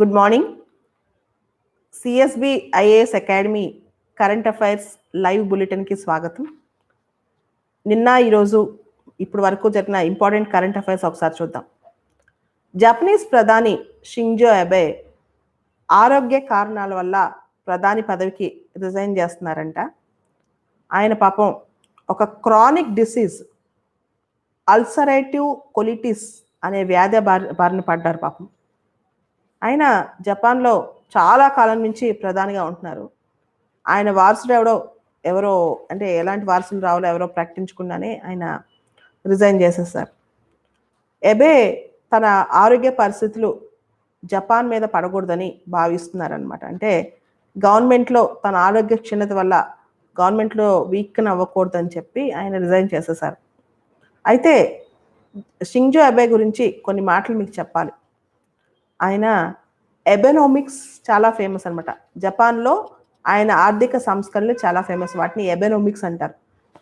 Good morning CSB IAS academy current affairs live బులెటిన్కి స్వాగతం. నిన్న ఈరోజు ఇప్పుడు వరకు జరిగిన ఇంపార్టెంట్ కరెంట్ అఫైర్స్ ఒకసారి చూద్దాం. జపనీస్ ప్రధాని షింజో అబే ఆరోగ్య కారణాల వల్ల ప్రధాని పదవికి రిజైన్ చేస్తున్నారంట. ఆయన పాపం ఒక క్రానిక్ డిసీజ్ అల్సరేటివ్ కొలిటిస్ అనే వ్యాధి బారిన పడ్డారు పాపం. ఆయన జపాన్లో చాలా కాలం నుంచి ప్రధానిగా ఉంటున్నారు. ఆయన వారసుడు ఎవడో ఎవరో అంటే ఎలాంటి వారసులు రావాలో ఎవరో ప్రకటించకుండానే ఆయన రిజైన్ చేసేసారు. ఎబే తన ఆరోగ్య పరిస్థితులు జపాన్ మీద పడకూడదని భావిస్తున్నారనమాట అంటే గవర్నమెంట్లో తన ఆరోగ్య క్షీణత వల్ల గవర్నమెంట్లో వీక్ని అవ్వకూడదని చెప్పి ఆయన రిజైన్ చేసేసారు. అయితే షింజో అబే గురించి కొన్ని మాటలు మీకు చెప్పాలి. ఆయన ఎబెనోమిక్స్ చాలా ఫేమస్ అనమాట జపాన్లో ఆయన ఆర్థిక సంస్కరణలు చాలా ఫేమస్. వాటిని ఎబెనోమిక్స్ అంటారు.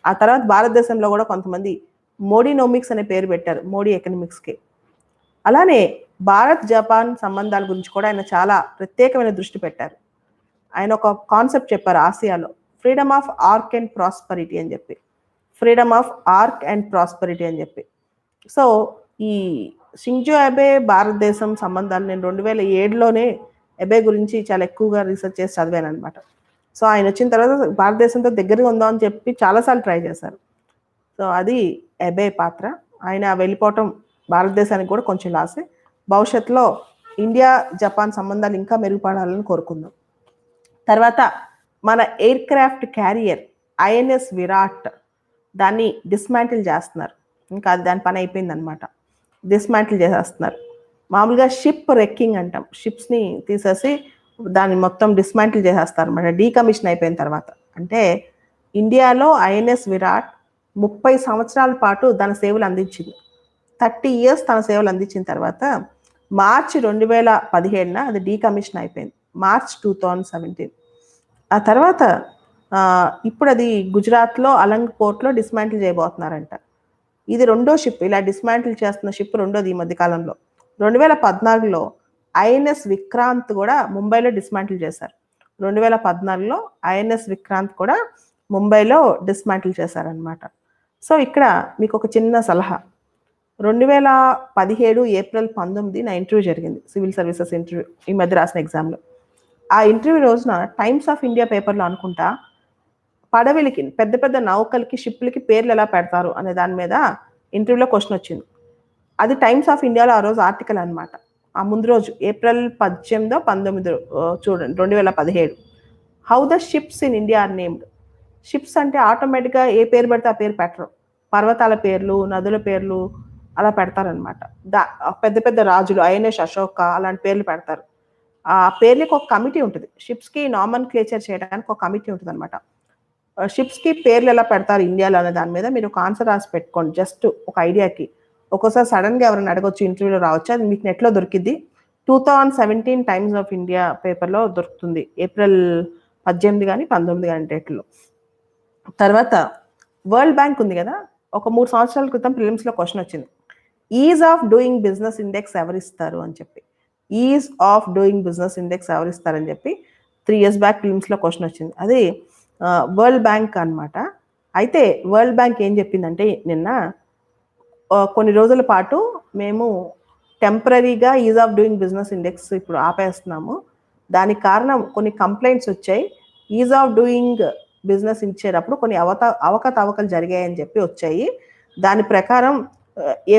ఆ తర్వాత భారతదేశంలో కూడా కొంతమంది మోడీనోమిక్స్ అనే పేరు పెట్టారు మోడీ ఎకనమిక్స్కి. అలానే భారత్ జపాన్ సంబంధాల గురించి కూడా ఆయన చాలా ప్రత్యేకమైన దృష్టి పెట్టారు. ఆయన ఒక కాన్సెప్ట్ చెప్పారు ఆసియాలో freedom of arc and prosperity అని చెప్పి. Freedom of arc and prosperity అని చెప్పి. సో ఈ షింజో అబే భారతదేశం సంబంధాలు నేను రెండు వేల ఏడులోనే అబే గురించి చాలా ఎక్కువగా రీసెర్చ్ చేసి చదివాను అనమాట సో ఆయన వచ్చిన తర్వాత భారతదేశంతో దగ్గరగా ఉందాం అని చెప్పి చాలాసార్లు ట్రై చేశారు. సో అది అబే పాత్ర. ఆయన వెళ్ళిపోవటం భారతదేశానికి కూడా కొంచెం లాసే భవిష్యత్తులో ఇండియా జపాన్ సంబంధాలు ఇంకా మెరుగుపడాలని కోరుకుందాం. తర్వాత మన aircraft carrier INS Virat దాన్ని డిస్మాంటిల్ చేస్తున్నారు. ఇంకా అది దాని పని అయిపోయింది అనమాట డిస్మాంటిల్ చేసేస్తున్నారు. మామూలుగా షిప్ రెక్కింగ్ అంటాం. షిప్స్ని తీసేసి దాన్ని మొత్తం డిస్మాంటిల్ చేసేస్తారు అనమాట డీకమిషన్ అయిపోయిన తర్వాత. అంటే ఇండియాలో ఐఎన్ఎస్ విరాట్ ముప్పై సంవత్సరాల పాటు తన సేవలు అందించింది. థర్టీ ఇయర్స్ తన సేవలు అందించిన తర్వాత మార్చి రెండు వేల పదిహేడున అది డీకమిషన్ అయిపోయింది. March two thousand seventeen. ఆ తర్వాత ఇప్పుడు అది గుజరాత్లో అలంగ్ పోర్ట్లో డిస్మాంటిల్ చేయబోతున్నారంట. ఇది రెండో షిప్ ఇలా డిస్మాంటిల్ చేస్తున్న షిప్ రెండోది ఈ మధ్య కాలంలో. రెండు వేల పద్నాలుగులో ఐఎన్ఎస్ విక్రాంత్ కూడా ముంబైలో డిస్మాంటిల్ చేశారు. రెండు వేల పద్నాలుగులో ఐఎన్ఎస్ విక్రాంత్ కూడా ముంబైలో డిస్మాంటిల్ చేశారనమాట సో ఇక్కడ మీకు ఒక చిన్న సలహా. రెండు వేల పదిహేడు ఏప్రిల్ పంతొమ్మిది నా ఇంటర్వ్యూ జరిగింది సివిల్ సర్వీసెస్ ఇంటర్వ్యూ ఈ మధ్య రాసిన ఎగ్జామ్లో ఆ ఇంటర్వ్యూ రోజున టైమ్స్ ఆఫ్ ఇండియా పేపర్లో అనుకుంటా పడవలకి పెద్ద పెద్ద నౌకలకి షిప్లకి పేర్లు ఎలా పెడతారు అనే దాని మీద ఇంటర్వ్యూలో క్వశ్చన్ వచ్చింది. అది టైమ్స్ ఆఫ్ ఇండియాలో ఆ రోజు ఆర్టికల్ అనమాట ఆ ముందు రోజు ఏప్రిల్ పద్దెనిమిదో పంతొమ్మిదో చూడండి రెండు వేల పదిహేడు. How the ships in India are named ships అంటే ఆటోమేటిక్గా ఏ పేరు పెడితే ఆ పేరు పెట్టరు. పర్వతాల పేర్లు నదుల పేర్లు అలా పెడతారనమాట దా పెద్ద పెద్ద రాజులు ఐఎన్ఎస్ అశోక అలాంటి పేర్లు పెడతారు. ఆ పేర్లకి ఒక కమిటీ ఉంటుంది. షిప్స్కి నామన్ క్లేచర్ చేయడానికి ఒక కమిటీ ఉంటుంది అనమాట Uh, షిప్స్కి పేర్లు ఎలా పెడతారు ఇండియాలో అనే దాని మీద మీరు ఒక ఆన్సర్ రాసి పెట్టుకోండి. జస్ట్ ఒక ఐడియాకి ఒక్కోసారి సడన్గా ఎవరైనా అడగొచ్చు ఇంటర్వ్యూలో రావచ్చు? అది మీకు నెట్లో దొరికింది two thousand seventeen Times of India పేపర్లో దొరుకుతుంది. ఏప్రిల్ పద్దెనిమిది కానీ పంతొమ్మిది కానీ డేట్లో తర్వాత వరల్డ్ బ్యాంక్ ఉంది కదా? ఒక మూడు సంవత్సరాల క్రితం ప్రిలిమ్స్లో క్వశ్చన్ వచ్చింది. Ease of doing business index ఎవరిస్తారు అని చెప్పి. Ease of doing business index ఎవరిస్తారని చెప్పి త్రీ ఇయర్స్ బ్యాక్ ఫిలిమ్స్లో క్వశ్చన్ వచ్చింది. అది వరల్డ్ బ్యాంక్ అనమాట అయితే వరల్డ్ బ్యాంక్ ఏం చెప్పిందంటే నిన్న కొన్ని రోజుల పాటు మేము టెంపరీగా ease of doing business index ఇప్పుడు ఆపేస్తున్నాము. దానికి కారణం కొన్ని కంప్లైంట్స్ వచ్చాయి. ఈజ్ ఆఫ్ డూయింగ్ బిజినెస్ ఇచ్చేటప్పుడు కొన్ని అవత అవకతవకలు జరిగాయని చెప్పి వచ్చాయి. దాని ప్రకారం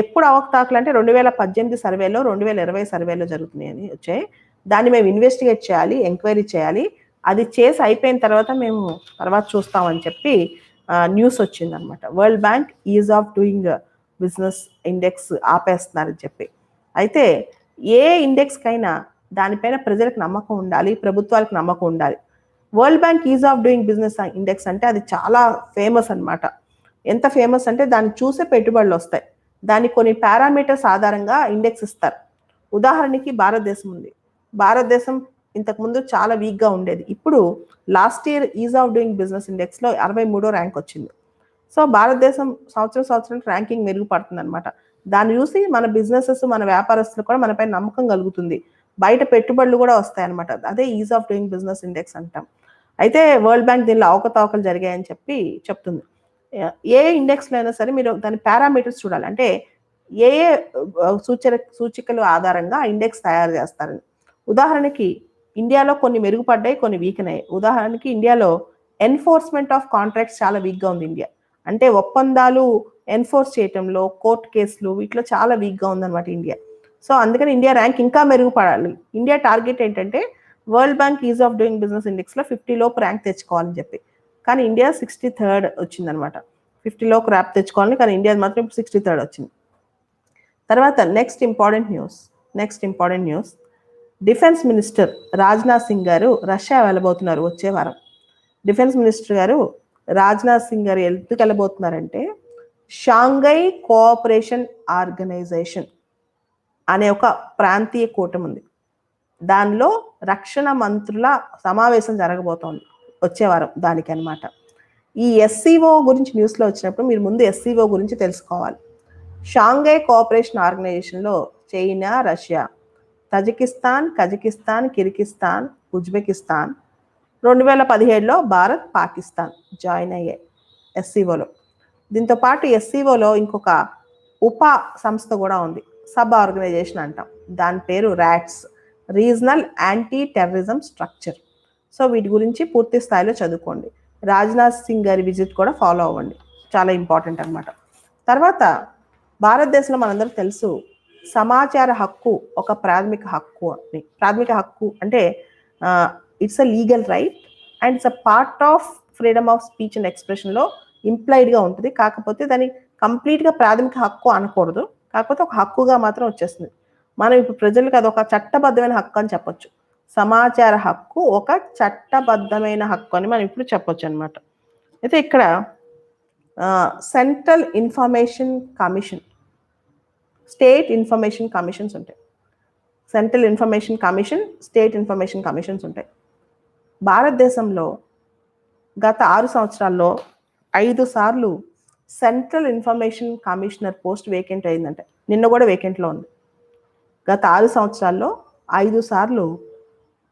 ఎప్పుడు అవకతవకలు అంటే రెండు వేల పద్దెనిమిది సర్వేలో రెండు వేల ఇరవై సర్వేలో జరుగుతున్నాయని వచ్చాయి. దాన్ని మేము ఇన్వెస్టిగేట్ చేయాలి ఎంక్వైరీ చేయాలి. అది చేసి అయిపోయిన తర్వాత మేము తర్వాత చూస్తామని చెప్పి న్యూస్ వచ్చింది అనమాట world bank ease of doing business index ఆపేస్తున్నారని చెప్పి. అయితే ఏ ఇండెక్స్కైనా దానిపైన ప్రజలకు నమ్మకం ఉండాలి ప్రభుత్వాలకు నమ్మకం ఉండాలి. World bank ease of doing business index అంటే అది చాలా ఫేమస్ అనమాట ఎంత ఫేమస్ అంటే దాన్ని చూసే పెట్టుబడులు వస్తాయి. దాన్ని కొన్ని పారామీటర్స్ ఆధారంగా ఇండెక్స్ ఇస్తారు. ఉదాహరణకి భారతదేశం ఉంది. భారతదేశం ఇంతకుముందు చాలా వీక్గా ఉండేది. ఇప్పుడు last year ease of doing business ఇండెక్స్లో అరవై మూడో ర్యాంక్ వచ్చింది. సో భారతదేశం సంవత్సరం సంవత్సరం ర్యాంకింగ్ మెరుగుపడుతుంది అనమాట దాన్ని చూసి మన బిజినెసెస్ మన వ్యాపారస్తులు కూడా మనపై నమ్మకం కలుగుతుంది. బయట పెట్టుబడులు కూడా వస్తాయన్నమాట. అదే ease of doing business index అంటాం. అయితే వరల్డ్ బ్యాంక్ దీనిలో అవకతవకలు జరిగాయని చెప్పి చెప్తుంది. ఏ ఇండెక్స్లో అయినా సరే మీరు దాని పారామీటర్స్ చూడాలి. అంటే ఏ ఏ సూచన సూచికలు ఆధారంగా ఇండెక్స్ తయారు చేస్తారని ఉదాహరణకి ఇండియాలో కొన్ని మెరుగుపడ్డాయి కొన్ని వీక్ అయ్యాయి. ఉదాహరణకి ఇండియాలో ఎన్ఫోర్స్మెంట్ ఆఫ్ కాంట్రాక్ట్స్ చాలా వీక్గా ఉంది ఇండియా. అంటే ఒప్పందాలు ఎన్ఫోర్స్ చేయటంలో కోర్టు కేసులు వీటిలో చాలా వీక్గా ఉందన్నమాట ఇండియా. సో అందుకని ఇండియా ర్యాంక్ ఇంకా మెరుగుపడాలి. ఇండియా టార్గెట్ ఏంటంటే world bank ease of doing business ఇండెక్స్లో fifty లోపు ర్యాంక్ తెచ్చుకోవాలని చెప్పి. కానీ ఇండియా సిక్స్టీ థర్డ్ వచ్చిందనమాట ఫిఫ్టీ ర్యాప్ తెచ్చుకోవాలని కానీ ఇండియా మాత్రం ఇప్పుడు సిక్స్టీ థర్డ్ వచ్చింది. తర్వాత next important news next important news defence minister Rajnath Singh గారు రష్యా వెళ్ళబోతున్నారు వచ్చే వారం. డిఫెన్స్ మినిస్టర్ గారు రాజ్నాథ్ సింగ్ గారు ఎందుకు వెళ్ళబోతున్నారంటే షాంఘై కోఆపరేషన్ ఆర్గనైజేషన్ అనే ఒక ప్రాంతీయ కూటమి ఉంది. దానిలో రక్షణ మంత్రుల సమావేశం జరగబోతోంది వచ్చే వారం దానికి అనమాట ఈ ఎస్సీఓ గురించి న్యూస్లో వచ్చినప్పుడు మీరు ముందు ఎస్సీఓ గురించి తెలుసుకోవాలి. షాంఘై కోఆపరేషన్ ఆర్గనైజేషన్లో China Russia Tajikistan Kazakhstan Kyrgyzstan Uzbekistan. రెండు వేల పదిహేడులో భారత్ పాకిస్తాన్ జాయిన్ అయ్యాయి ఎస్సీఓలో దీంతో పాటు ఎస్సీఓలో ఇంకొక ఉప సంస్థ కూడా ఉంది సబ్ ఆర్గనైజేషన్ అంటాం. దాని పేరు RATS regional anti terrorism structure. So వీటి గురించి పూర్తి స్థాయిలో చదువుకోండి. రాజ్నాథ్ సింగ్ గారి విజిట్ కూడా ఫాలో అవ్వండి. చాలా ఇంపార్టెంట్ అనమాట తర్వాత భారతదేశంలో మనందరూ తెలుసు సమాచార హక్కు ఒక ప్రాథమిక హక్కు అని. ప్రాథమిక హక్కు అంటే it's a legal right and it's a part of freedom of speech and ఎక్స్ప్రెషన్లో ఇంప్లాయిడ్గా ఉంటుంది. కాకపోతే దాన్ని కంప్లీట్గా ప్రాథమిక హక్కు అనకూడదు. కాకపోతే ఒక హక్కుగా మాత్రం వచ్చేస్తుంది. మనం ఇప్పుడు ప్రజలకు అది ఒక చట్టబద్ధమైన హక్కు అని చెప్పొచ్చు. సమాచార హక్కు ఒక చట్టబద్ధమైన హక్కు అని మనం ఇప్పుడు చెప్పొచ్చు అనమాట అయితే ఇక్కడ central information commission state information commissions ఉంటాయి. Central information commission state information commissions ఉంటాయి. భారతదేశంలో గత ఆరు సంవత్సరాల్లో ఐదు సార్లు central information commissioner post vacant అయిందంటే. నిన్న కూడా వేకెంట్లో ఉంది. గత ఆరు సంవత్సరాల్లో ఐదు సార్లు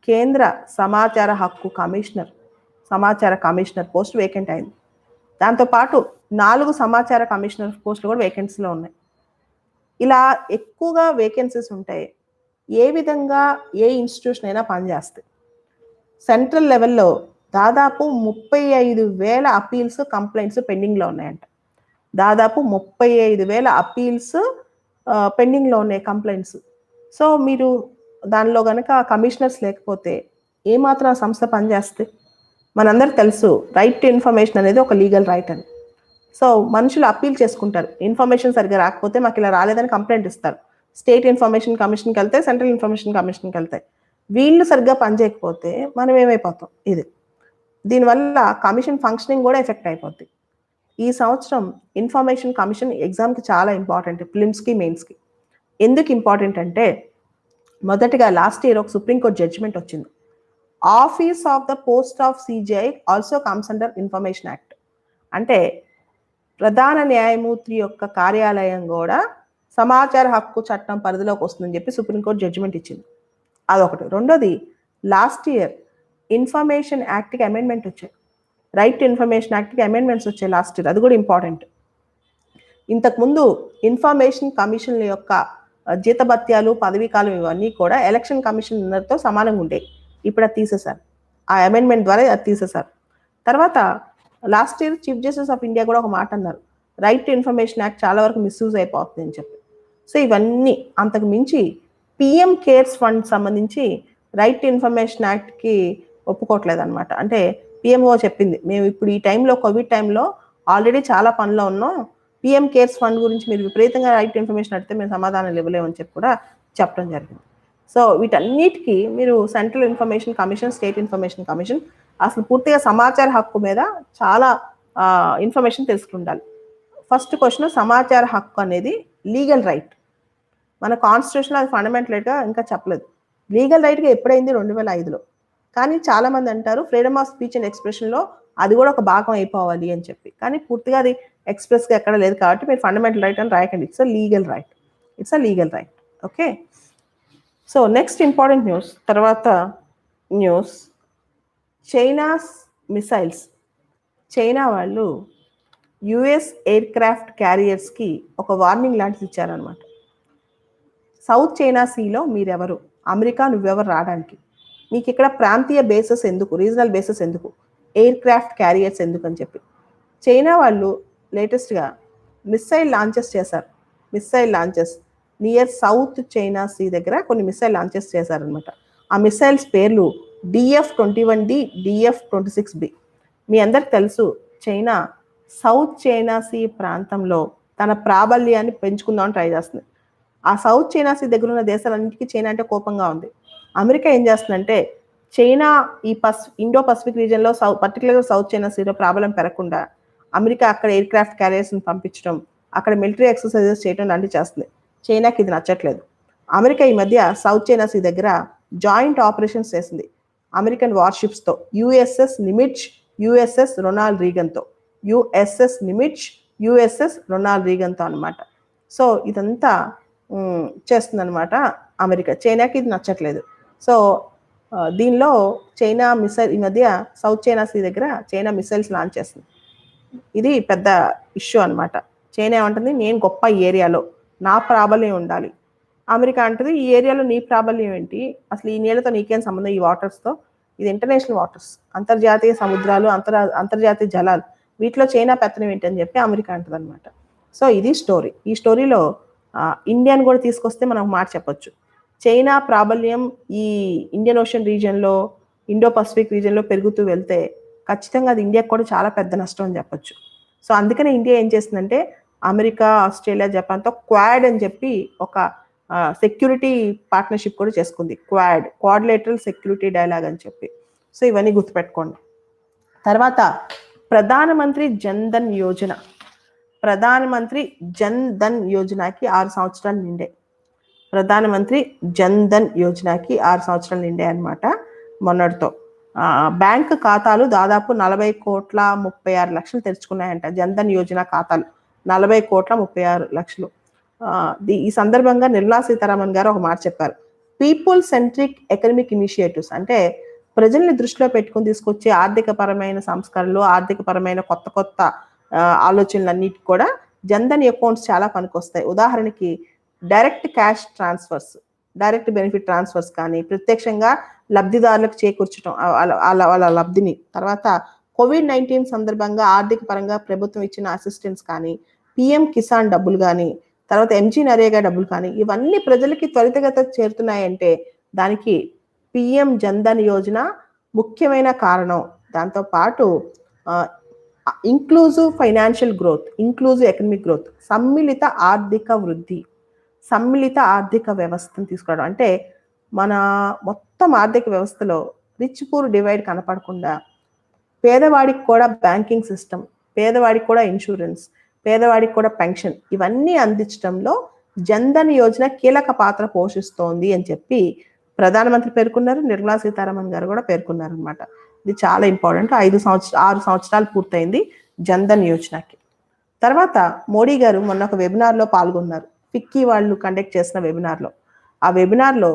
కేంద్ర సమాచార హక్కు కమిషనర్ సమాచార కమిషనర్ పోస్ట్ వేకెంట్ అయింది. దాంతోపాటు నాలుగు సమాచార కమిషనర్ పోస్టులు కూడా వేకెన్సీలో ఉన్నాయి. ఇలా ఎక్కువగా వేకెన్సీస్ ఉంటాయి. ఏ విధంగా ఏ ఇన్స్టిట్యూషన్ అయినా పనిచేస్తాయి. సెంట్రల్ లెవెల్లో దాదాపు ముప్పై ఐదు వేల అపీల్స్ కంప్లైంట్స్ పెండింగ్లో ఉన్నాయంట. దాదాపు ముప్పై ఐదు వేల అపీల్స్ పెండింగ్లో ఉన్నాయి కంప్లైంట్స్ సో మీరు దానిలో కనుక కమిషనర్స్ లేకపోతే ఏమాత్రం ఆ సంస్థ పనిచేస్తే మనందరికి తెలుసు రైట్ టు ఇన్ఫర్మేషన్ అనేది ఒక లీగల్ రైట్ అని. సో మనుషులు అప్పీల్ చేసుకుంటారు. ఇన్ఫర్మేషన్ సరిగ్గా రాకపోతే మాకు ఇలా రాలేదని కంప్లైంట్ ఇస్తారు. స్టేట్ ఇన్ఫర్మేషన్ కమిషన్కి వెళ్తే సెంట్రల్ ఇన్ఫర్మేషన్ కమిషన్కి వెళ్తాయి వీళ్ళు సరిగ్గా పనిచేయకపోతే మనం ఏమైపోతాం? ఇది. దీనివల్ల కమిషన్ ఫంక్షనింగ్ కూడా ఎఫెక్ట్ అయిపోద్ది. ఈ సంవత్సరం ఇన్ఫర్మేషన్ కమిషన్ ఎగ్జామ్కి చాలా ఇంపార్టెంట్ ఫిలిమ్స్కి మెయిన్స్కి. ఎందుకు ఇంపార్టెంట్ అంటే మొదటగా లాస్ట్ ఇయర్ ఒక సుప్రీంకోర్టు జడ్జిమెంట్ వచ్చింది. Office of the post of CJI also comes under information act అంటే ప్రధాన న్యాయమూర్తి యొక్క కార్యాలయం కూడా సమాచార హక్కు చట్టం పరిధిలోకి వస్తుందని చెప్పి సుప్రీంకోర్టు జడ్జిమెంట్ ఇచ్చింది. అదొకటి. రెండోది లాస్ట్ ఇయర్ ఇన్ఫర్మేషన్ యాక్ట్కి అమెండ్మెంట్ వచ్చాయి. రైట్ టు ఇన్ఫర్మేషన్ యాక్ట్కి అమెండ్మెంట్స్ వచ్చాయి లాస్ట్ ఇయర్ అది కూడా ఇంపార్టెంట్ ఇంతకుముందు ఇన్ఫర్మేషన్ కమిషన్ల యొక్క జీతభత్యాలు పదవీకాలం ఇవన్నీ కూడా ఎలక్షన్ కమిషనర్తో సమానంగా ఉండేవి. ఇప్పుడు అది తీసేశారు. ఆ అమెండ్మెంట్ ద్వారా అది తీసేశారు. తర్వాత last year chief justice of India కూడా ఒక మాట అన్నారు. రైట్ టు ఇన్ఫర్మేషన్ యాక్ట్ చాలా వరకు మిస్యూజ్ అయిపోతుంది అని చెప్పి. సో ఇవన్నీ అంతకు మించి పిఎం కేర్స్ ఫండ్ సంబంధించి రైట్ టు ఇన్ఫర్మేషన్ యాక్ట్కి ఒప్పుకోవట్లేదు అనమాట అంటే పిఎంఓ చెప్పింది మేము ఇప్పుడు ఈ టైంలో కోవిడ్ టైంలో ఆల్రెడీ చాలా పనిలో ఉన్నాం. పిఎం కేర్స్ ఫండ్ గురించి మీరు విపరీతంగా రైట్ ఇన్ఫర్మేషన్ అడిగితే మేము సమాధానం ఇవ్వలేమని చెప్పి కూడా చెప్పడం జరిగింది. సో వీటన్నిటికీ మీరు central information commission state information commission అసలు పూర్తిగా సమాచార హక్కు మీద చాలా ఇన్ఫర్మేషన్ తెలుసుకుండాలి. ఫస్ట్ క్వశ్చన్ సమాచార హక్కు అనేది లీగల్ రైట్ మన కాన్స్టిట్యూషన్ అది ఫండమెంటల్గా ఇంకా చెప్పలేదు. లీగల్ రైట్గా ఎప్పుడైంది? రెండు వేల ఐదులో. కానీ చాలామంది అంటారు ఫ్రీడమ్ ఆఫ్ స్పీచ్ అండ్ ఎక్స్ప్రెషన్లో అది కూడా ఒక భాగం అయిపోవాలి అని చెప్పి. కానీ పూర్తిగా అది ఎక్స్ప్రెస్గా ఎక్కడ లేదు కాబట్టి మీరు ఫండమెంటల్ రైట్ అని రాయకండి. It's a legal right it's a legal right okay so next important news తర్వాత న్యూస్ చైనాస్ మిసైల్స్. చైనా వాళ్ళు యుఎస్ ఎయిర్ క్రాఫ్ట్ క్యారియర్స్కి ఒక వార్నింగ్ లాంటిది ఇచ్చారనమాట సౌత్ చైనా సీలో మీరెవరు? అమెరికా నువ్వెవరు రావడానికి? మీకు ఇక్కడ ప్రాంతీయ బేసెస్ ఎందుకు? రీజనల్ బేసెస్ ఎందుకు? ఎయిర్ క్రాఫ్ట్ క్యారియర్స్ ఎందుకు అని చెప్పి. చైనా వాళ్ళు లేటెస్ట్గా మిస్సైల్ లాంచెస్ చేశారు. Missile launches near South China Sea దగ్గర కొన్ని మిస్సైల్ లాంచెస్ చేశారనమాట ఆ మిస్సైల్స్ పేర్లు DF twenty one D DF twenty six B మీ అందరికి తెలుసు చైనా సౌత్ చైనా సీ ప్రాంతంలో తన ప్రాబల్యాన్ని పెంచుకుందామని ట్రై చేస్తుంది. ఆ సౌత్ చైనా సీ దగ్గర ఉన్న దేశాలన్నింటికీ చైనా అంటే కోపంగా ఉంది. అమెరికా ఏం చేస్తుందంటే చైనా ఈ పస్ ఇండో పసిఫిక్ రీజియన్లో సౌ పర్టికులర్గా సౌత్ చైనా సీలో ప్రాబ్లం పెరగకుండా అమెరికా అక్కడ ఎయిర్ క్రాఫ్ట్ క్యారియర్స్ని పంపించడం అక్కడ మిలిటరీ ఎక్సర్సైజెస్ చేయడం లాంటివి చేస్తుంది. చైనాకి ఇది నచ్చట్లేదు. అమెరికా ఈ మధ్య సౌత్ చైనా సీ దగ్గర జాయింట్ ఆపరేషన్స్ చేసింది. అమెరికన్ వార్షిప్స్తో యుఎస్ఎస్ నిమిట్స్ యుఎస్ఎస్ రొనాల్డ్ రీగన్తో యుఎస్ఎస్ నిమిట్స్ యుఎస్ఎస్ రొనాల్డ్ రీగన్తో అనమాట సో ఇదంతా చేస్తుందనమాట అమెరికా. చైనాకి ఇది నచ్చట్లేదు. సో దీనిలో చైనా మిసైల్ ఈ మధ్య సౌత్ చైనా సీ దగ్గర చైనా మిసైల్స్ లాంచ్ చేస్తుంది. ఇది పెద్ద ఇష్యూ అనమాట చైనా ఏమంటుంది నేను గొప్ప ఏరియాలో నా ప్రాబల్యం ఉండాలి. అమెరికా అంటుంది ఈ ఏరియాలో నీ ప్రాబల్యం ఏంటి? అసలు ఈ నీళ్ళతో నీకేం సంబంధం? ఈ వాటర్స్తో? ఇది ఇంటర్నేషనల్ వాటర్స్ అంతర్జాతీయ సముద్రాలు అంతర్ అంతర్జాతీయ జలాలు వీటిలో చైనా పెత్తనం ఏంటని చెప్పి అమెరికా అంటుంది అనమాట సో ఇది స్టోరీ. ఈ స్టోరీలో ఇండియాని కూడా తీసుకొస్తే మనం మాట చెప్పొచ్చు. చైనా ప్రాబల్యం ఈ ఇండియన్ ఓషన్ రీజియన్లో ఇండో పసిఫిక్ రీజియన్లో పెరుగుతూ వెళ్తే ఖచ్చితంగా అది ఇండియాకి కూడా చాలా పెద్ద నష్టం అని చెప్పొచ్చు. సో అందుకనే ఇండియా ఏం చేస్తుందంటే అమెరికా ఆస్ట్రేలియా జపాన్తో క్వాడ్ అని చెప్పి ఒక సెక్యూరిటీ పార్ట్నర్షిప్ కూడా చేసుకుంది. క్వాడ్ క్వాడ్లేటరల్ సెక్యూరిటీ డైలాగ్ అని చెప్పి. సో ఇవన్నీ గుర్తుపెట్టుకోండి. తర్వాత ప్రధానమంత్రి జన్ ధన్ యోజన. ప్రధానమంత్రి జన్ ధన్ యోజనకి ఆరు సంవత్సరాలు నిండే. ప్రధానమంత్రి జన్ ధన్ యోజనకి ఆరు సంవత్సరాలు నిండే అనమాట మొన్నటితో. బ్యాంక్ ఖాతాలు దాదాపు నలభై కోట్ల ముప్పై ఆరు లక్షలు తెరుచుకున్నాయంట జన్ధన్ యోజన ఖాతాలు. నలభై కోట్ల ముప్పై ఆరు లక్షలు. ఈ సందర్భంగా నిర్మలా సీతారామన్ గారు ఒక మాట చెప్పారు. పీపుల్ సెంట్రిక్ ఎకనమిక్ ఇనిషియేటివ్స్ అంటే ప్రజల్ని దృష్టిలో పెట్టుకుని తీసుకొచ్చే ఆర్థిక పరమైన సంస్కరణలు ఆర్థిక పరమైన కొత్త కొత్త ఆలోచనలన్నిటి కూడా జన్ధన్ అకౌంట్స్ చాలా పనికొస్తాయి. ఉదాహరణకి direct cash transfers direct benefit transfers కానీ ప్రత్యక్షంగా లబ్ధిదారులకు చేకూర్చడం వాళ్ళ వాళ్ళ లబ్ధిని. తర్వాత కోవిడ్ నైన్టీన్ సందర్భంగా ఆర్థిక పరంగా ప్రభుత్వం ఇచ్చిన అసిస్టెన్స్ కానీ పిఎం కిసాన్ డబ్బులు కానీ తర్వాత ఎంజీ నరేగా డబ్బులు కానీ ఇవన్నీ ప్రజలకి త్వరితగత చేరుతున్నాయంటే దానికి పిఎం జన్ధన్ యోజన ముఖ్యమైన కారణం. దాంతో పాటు inclusive financial growth inclusive economic growth సమ్మిళిత ఆర్థిక వృద్ధి సమ్మిళిత ఆర్థిక వ్యవస్థను తీసుకురావడం. అంటే మన మొత్తం ఆర్థిక వ్యవస్థలో రిచ్ పూర్ డివైడ్ కనపడకుండా పేదవాడికి కూడా బ్యాంకింగ్ సిస్టమ్ పేదవాడికి కూడా ఇన్సూరెన్స్ పేదవాడికి కూడా పెన్షన్ ఇవన్నీ అందించడంలో జన్ధన్ యోజన కీలక పాత్ర పోషిస్తోంది అని చెప్పి ప్రధానమంత్రి పేర్కొన్నారు నిర్మలా సీతారామన్ గారు కూడా పేర్కొన్నారు అనమాట ఇది చాలా ఇంపార్టెంట్. ఐదు సంవత్సర ఆరు సంవత్సరాలు పూర్తయింది జన్ధన్ యోజనకి. తర్వాత మోడీ గారు మొన్న ఒక వెబినార్లో పాల్గొన్నారు. ఫిక్కీ వాళ్ళు కండక్ట్ చేసిన వెబినార్లో. ఆ వెబినార్లో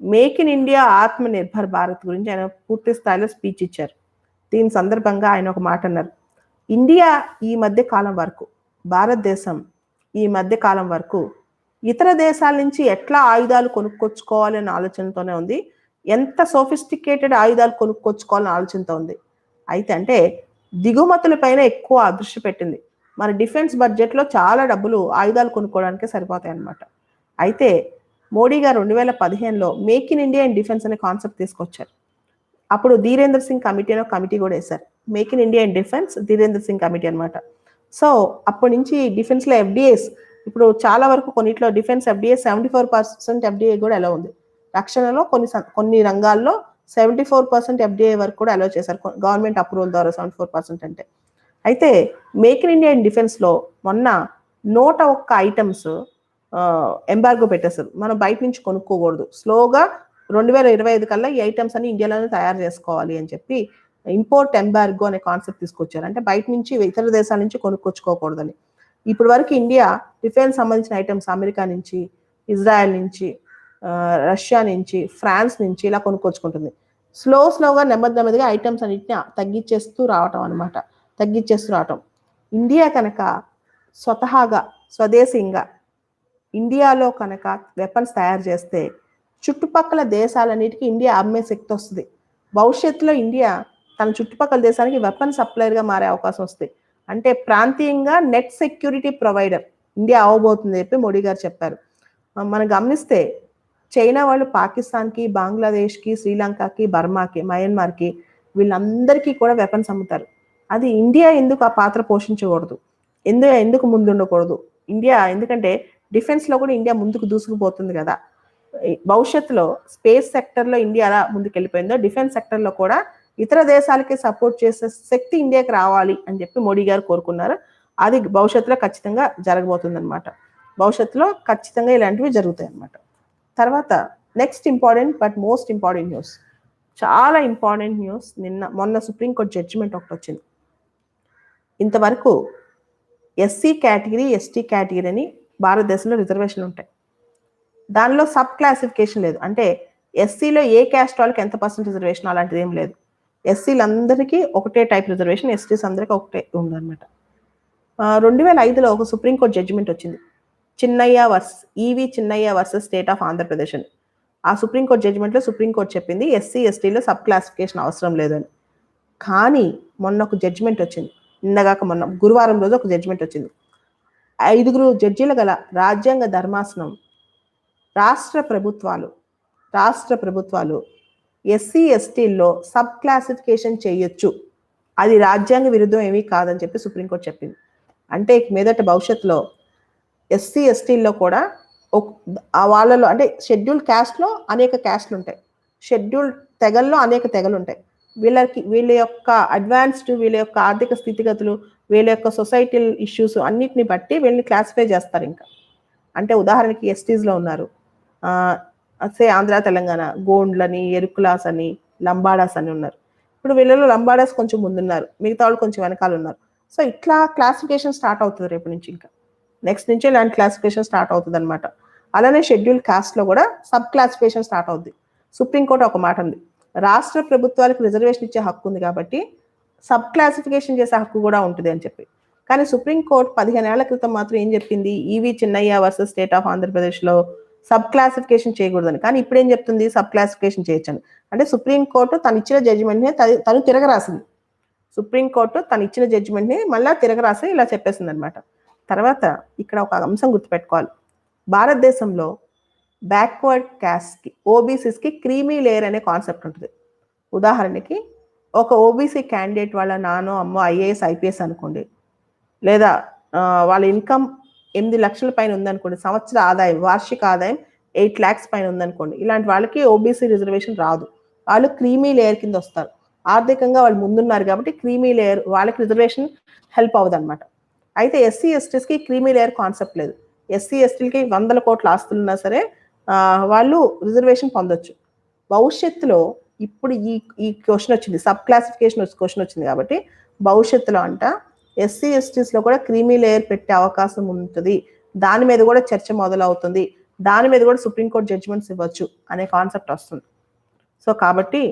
మేక్ ఇన్ ఇండియా ఆత్మ నిర్భర్ భారత్ గురించి ఆయన పూర్తి స్థాయిలో స్పీచ్ ఇచ్చారు. దీని సందర్భంగా ఆయన ఒక మాట అన్నారు. ఇండియా ఈ మధ్య కాలం వరకు భారతదేశం ఈ మధ్య కాలం వరకు ఇతర దేశాల నుంచి ఎట్లా ఆయుధాలు కొనుక్కొచ్చుకోవాలనే ఆలోచనతోనే ఉంది. ఎంత సోఫిస్టికేటెడ్ ఆయుధాలు కొనుక్కొచ్చుకోవాలని ఆలోచనతో ఉంది. అయితే అంటే దిగుమతులపైన ఎక్కువ దృష్టి పెట్టింది. మన డిఫెన్స్ బడ్జెట్లో చాలా డబ్బులు ఆయుధాలు కొనుక్కోవడానికే సరిపోతాయి అన్నమాట అయితే మోడీ గారు రెండు వేల పదిహేనులో make in India and defence అనే కాన్సెప్ట్ తీసుకొచ్చారు. అప్పుడు ధీరేంద్ర సింగ్ కమిటీ అనే కమిటీ కూడా వేశారు. Make in India and defence Dhirendra Singh committee అనమాట సో అప్పటి నుంచి డిఫెన్స్లో ఎఫ్డిఎస్ ఇప్పుడు చాలా వరకు కొన్నిట్లో defence FDI seventy four percent FDI కూడా అలో ఉంది. రక్షణలో కొన్ని కొన్ని రంగాల్లో సెవెంటీ ఫోర్ పర్సెంట్ ఎఫ్డిఏ వరకు కూడా అలో చేశారు. గవర్నమెంట్ అప్రూవల్ ద్వారా సెవెంటీ ఫోర్ పర్సెంట్ అంటే. అయితే మేక్ ఇన్ ఇండియా అండ్ డిఫెన్స్లో మొన్న నూట ఒక్క ఐటమ్స్ ఎంబార్గో పెట్టేస్తారు మనం బయట నుంచి కొనుక్కోకూడదు. స్లోగా రెండు వేల ఇరవై ఐదు కల్లా ఈ ఐటమ్స్ అన్ని ఇండియాలోనే తయారు చేసుకోవాలి అని చెప్పి ఇంపోర్ట్ ఎంబార్గో అనే కాన్సెప్ట్ తీసుకొచ్చారు. అంటే బయట నుంచి ఇతర దేశాల నుంచి కొనుక్కొచ్చుకోకూడదని. ఇప్పటి వరకు ఇండియా డిఫెన్స్ సంబంధించిన ఐటమ్స్ అమెరికా నుంచి ఇజ్రాయెల్ నుంచి రష్యా నుంచి ఫ్రాన్స్ నుంచి ఇలా కొనుక్కొచ్చుకుంటుంది. స్లో స్లోగా నెమ్మది నెమ్మదిగా ఐటమ్స్ అన్నిటిని తగ్గించేస్తూ రావటం అనమాట తగ్గించేస్తూ రావటం. ఇండియా కనుక స్వతహాగా స్వదేశీయంగా ఇండియాలో కనుక వెపన్స్ తయారు చేస్తే చుట్టుపక్కల దేశాలన్నిటికీ ఇండియా అమ్మే శక్తి వస్తుంది. భవిష్యత్తులో ఇండియా తన చుట్టుపక్కల దేశానికి వెపన్ సప్లైర్గా మారే అవకాశం వస్తాయి అంటే ప్రాంతీయంగా నెట్ సెక్యూరిటీ ప్రొవైడర్ ఇండియా అవ్వబోతుంది చెప్పి మోడీ గారు చెప్పారు. మనం గమనిస్తే చైనా వాళ్ళు పాకిస్తాన్కి బంగ్లాదేశ్కి శ్రీలంకకి బర్మాకి మయన్మార్కి వీళ్ళందరికీ కూడా వెపన్స్ అమ్ముతారు. అది ఇండియా ఎందుకు ఆ పాత్ర పోషించకూడదు? ఎందుకు ఎందుకు ముందుండకూడదు? ఇండియా ఎందుకంటే డిఫెన్స్లో కూడా ఇండియా ముందుకు దూసుకుపోతుంది కదా. భవిష్యత్తులో స్పేస్ సెక్టర్లో ఇండియా ఎలా ముందుకు వెళ్ళిపోయిందో డిఫెన్స్ సెక్టర్లో కూడా ఇతర దేశాలకి సపోర్ట్ చేసే శక్తి ఇండియాకి రావాలి అని చెప్పి మోడీ గారు కోరుకున్నారు. అది భవిష్యత్తులో ఖచ్చితంగా జరగబోతుంది అనమాట భవిష్యత్తులో ఖచ్చితంగా ఇలాంటివి జరుగుతాయి అన్నమాట తర్వాత next important but most important news చాలా ఇంపార్టెంట్ న్యూస్ నిన్న మొన్న సుప్రీంకోర్టు జడ్జిమెంట్ ఒకటి వచ్చింది. ఇంతవరకు ఎస్సీ కేటగిరీ ఎస్టీ కేటగిరీ అని భారతదేశంలో రిజర్వేషన్లు ఉంటాయి. దానిలో సబ్ క్లాసిఫికేషన్ లేదు. అంటే ఎస్సీలో ఏ క్యాస్ట్ వాళ్ళకి ఎంత పర్సెంట్ రిజర్వేషన్ అలాంటిది ఏం లేదు. ఎస్సీలందరికీ ఒకటే టైప్ రిజర్వేషన్ ఎస్టీస్ అందరికీ ఒకటే ఉందన్నమాట రెండు వేల ఐదులో ఒక సుప్రీంకోర్టు జడ్జిమెంట్ వచ్చింది. Chinnaiah versus E V Chinnaiah versus state of Andhra Pradesh అని. ఆ సుప్రీంకోర్టు జడ్జిమెంట్లో సుప్రీంకోర్టు చెప్పింది ఎస్సీ ఎస్టీలో సబ్ క్లాసిఫికేషన్ అవసరం లేదని కానీ మొన్న ఒక జడ్జిమెంట్ వచ్చింది. నిన్నగాక మొన్న గురువారం రోజు ఒక జడ్జిమెంట్ వచ్చింది. ఐదుగురు జడ్జీలు గల రాజ్యాంగ ధర్మాసనం రాష్ట్ర ప్రభుత్వాలు రాష్ట్ర ప్రభుత్వాలు ఎస్సీ ఎస్టీల్లో సబ్ క్లాసిఫికేషన్ చేయొచ్చు. అది రాజ్యాంగ విరుద్ధం ఏమీ కాదని చెప్పి సుప్రీంకోర్టు చెప్పింది. అంటే మీదట భవిష్యత్తులో ఎస్సీ ఎస్టీల్లో కూడా వాళ్ళలో అంటే షెడ్యూల్ క్యాస్ట్లో అనేక క్యాస్ట్లు ఉంటాయి. షెడ్యూల్ తెగల్లో అనేక తెగలు ఉంటాయి. వీళ్ళకి వీళ్ళ యొక్క అడ్వాన్స్డ్ వీళ్ళ యొక్క ఆర్థిక స్థితిగతులు వీళ్ళ యొక్క సొసైటల్ ఇష్యూస్ అన్నిటిని బట్టి వీళ్ళని క్లాసిఫై చేస్తారు ఇంకా. అంటే ఉదాహరణకి ఎస్టీస్లో ఉన్నారు. సే ఆంధ్ర తెలంగాణ గోండ్లని ఎరుకులాస్ అని లంబాడాస్ అని ఉన్నారు. ఇప్పుడు వీళ్ళలో లంబాడాస్ కొంచెం ముందున్నారు మిగతా వాళ్ళు కొంచెం వెనకాల ఉన్నారు సో ఇట్లా క్లాసిఫికేషన్ స్టార్ట్ అవుతుంది రేపు నుంచి ఇంకా. నెక్స్ట్ నుంచి ఇలాంటి క్లాసిఫికేషన్ స్టార్ట్ అవుతుంది అనమాట అలానే షెడ్యూల్ కాస్ట్లో కూడా సబ్ క్లాసిఫికేషన్ స్టార్ట్ అవుద్ది. సుప్రీంకోర్టు ఒక మాట ఉంది. రాష్ట్ర ప్రభుత్వాలకు రిజర్వేషన్ ఇచ్చే హక్కు ఉంది కాబట్టి సబ్ క్లాసిఫికేషన్ చేసే హక్కు కూడా ఉంటుంది అని చెప్పి. కానీ సుప్రీంకోర్టు పదిహేను ఏళ్ళ క్రితం మాత్రం ఏం చెప్పింది? E V Chinnaiah versus state of ఆంధ్రప్రదేశ్లో సబ్ క్లాసిఫికేషన్ చేయకూడదని. కానీ ఇప్పుడు ఏం చెప్తుంది? సబ్ క్లాసిఫికేషన్ చేయొచ్చని. అంటే సుప్రీంకోర్టు తను ఇచ్చిన జడ్జిమెంట్ని తను తిరగరాసింది. సుప్రీంకోర్టు తను ఇచ్చిన జడ్జిమెంట్ని మళ్ళీ తిరగరాసి ఇలా చెప్పేసింది అనమాట తర్వాత ఇక్కడ ఒక అంశం గుర్తుపెట్టుకోవాలి. భారతదేశంలో బ్యాక్వర్డ్ క్యాస్ట్కి ఓబీసీస్కి క్రీమీ లేయర్ అనే కాన్సెప్ట్ ఉంటుంది. ఉదాహరణకి ఒక ఓబీసీ క్యాండిడేట్ వాళ్ళ నానో అమ్మో ఐఏఎస్ ఐపీఎస్ అనుకోండి. లేదా వాళ్ళ ఇన్కమ్ ఎనిమిది లక్షల పైన ఉందనుకోండి సంవత్సర ఆదాయం వార్షిక ఆదాయం ఎయిట్ ల్యాక్స్ పైన ఉందనుకోండి ఇలాంటి వాళ్ళకి ఓబీసీ రిజర్వేషన్ రాదు. వాళ్ళు క్రీమీ లేయర్ కింద వస్తారు. ఆర్థికంగా వాళ్ళు ముందున్నారు కాబట్టి క్రీమీ లేయర్ వాళ్ళకి రిజర్వేషన్ హెల్ప్ అవ్వదు అనమాట అయితే ఎస్సీ ఎస్టీస్కి క్రీమీ లేయర్ కాన్సెప్ట్ లేదు. ఎస్సీ ఎస్టీలకి వందల కోట్ల ఆస్తులున్నా సరే వాళ్ళు రిజర్వేషన్ పొందొచ్చు. భవిష్యత్తులో ఇప్పుడు ఈ ఈ క్వశ్చన్ వచ్చింది సబ్ క్లాసిఫికేషన్ క్వశ్చన్ వచ్చింది కాబట్టి భవిష్యత్తులో అంట ఎస్సీ ఎస్టీస్లో కూడా క్రీమీ లేయర్ పెట్టే అవకాశం ఉంటుంది. దాని మీద కూడా చర్చ మొదలవుతుంది. దాని మీద కూడా సుప్రీంకోర్టు జడ్జిమెంట్స్ ఇవ్వచ్చు అనే కాన్సెప్ట్ వస్తుంది. సో కాబట్టి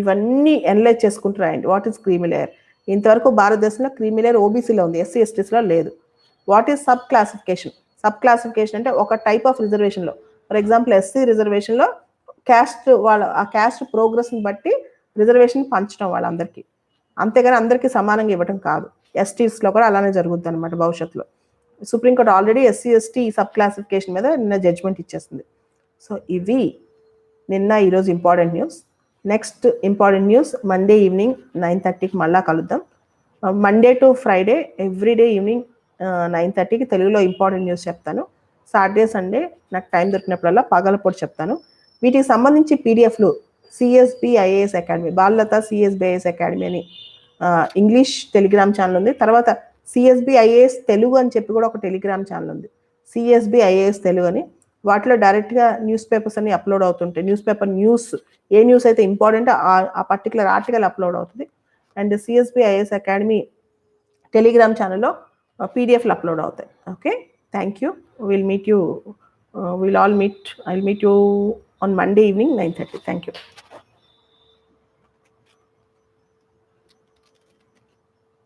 ఇవన్నీ ఎనలైజ్ చేసుకుంటూ రాయండి. What is creamy layer? ఇంతవరకు భారతదేశంలో క్రీమీ లేయర్ ఓబీసీలో ఉంది. ఎస్సీ ఎస్టీస్లో లేదు. What is sub classification? Sub classification అంటే ఒక టైప్ ఆఫ్ రిజర్వేషన్లో. ఫర్ ఎగ్జాంపుల్ ఎస్సీ రిజర్వేషన్లో క్యాస్ట్ వాళ్ళ ఆ క్యాస్ట్ ప్రోగ్రెస్ని బట్టి రిజర్వేషన్ పంచడం వాళ్ళందరికీ. అంతేగాని అందరికీ సమానంగా ఇవ్వడం కాదు. ఎస్టీస్లో కూడా అలానే జరుగుద్ది అనమాట భవిష్యత్తులో supreme court already SC ST sub classification మీద నిన్న జడ్జ్మెంట్ ఇచ్చేసింది. సో ఇవి నిన్న ఈరోజు important news next important news Monday evening nine థర్టీకి మళ్ళా కలుద్దాం. Monday to Friday everyday evening nine థర్టీకి తెలుగులో ఇంపార్టెంట్ న్యూస్ చెప్తాను. సాటర్డే సండే నాకు టైం దొరికినప్పుడల్లా పగలపూట చెప్తాను. వీటికి సంబంధించి పీడిఎఫ్లు CSB IAS academy Balalatha CSB IAS academy అని ఇంగ్లీష్ టెలిగ్రామ్ ఛానల్ ఉంది. తర్వాత సిఎస్బి ఐఏఎస్ తెలుగు అని చెప్పి కూడా ఒక టెలిగ్రామ్ ఛానల్ ఉంది. సిఎస్బి ఐఏఎస్ తెలుగు అని. వాటిలో డైరెక్ట్గా న్యూస్ పేపర్స్ అన్ని అప్లోడ్ అవుతుంటాయి. న్యూస్ పేపర్ న్యూస్ ఏ న్యూస్ అయితే ఇంపార్టెంట్ ఆ పర్టికులర్ ఆర్టికల్ అప్లోడ్ అవుతుంది. And CSB IAS academy Telegram ఛానల్లో పీడిఎఫ్లు అప్లోడ్ అవుతాయి. Okay thank you will meet you will all meet I meet you on Monday evening nine thirty thank you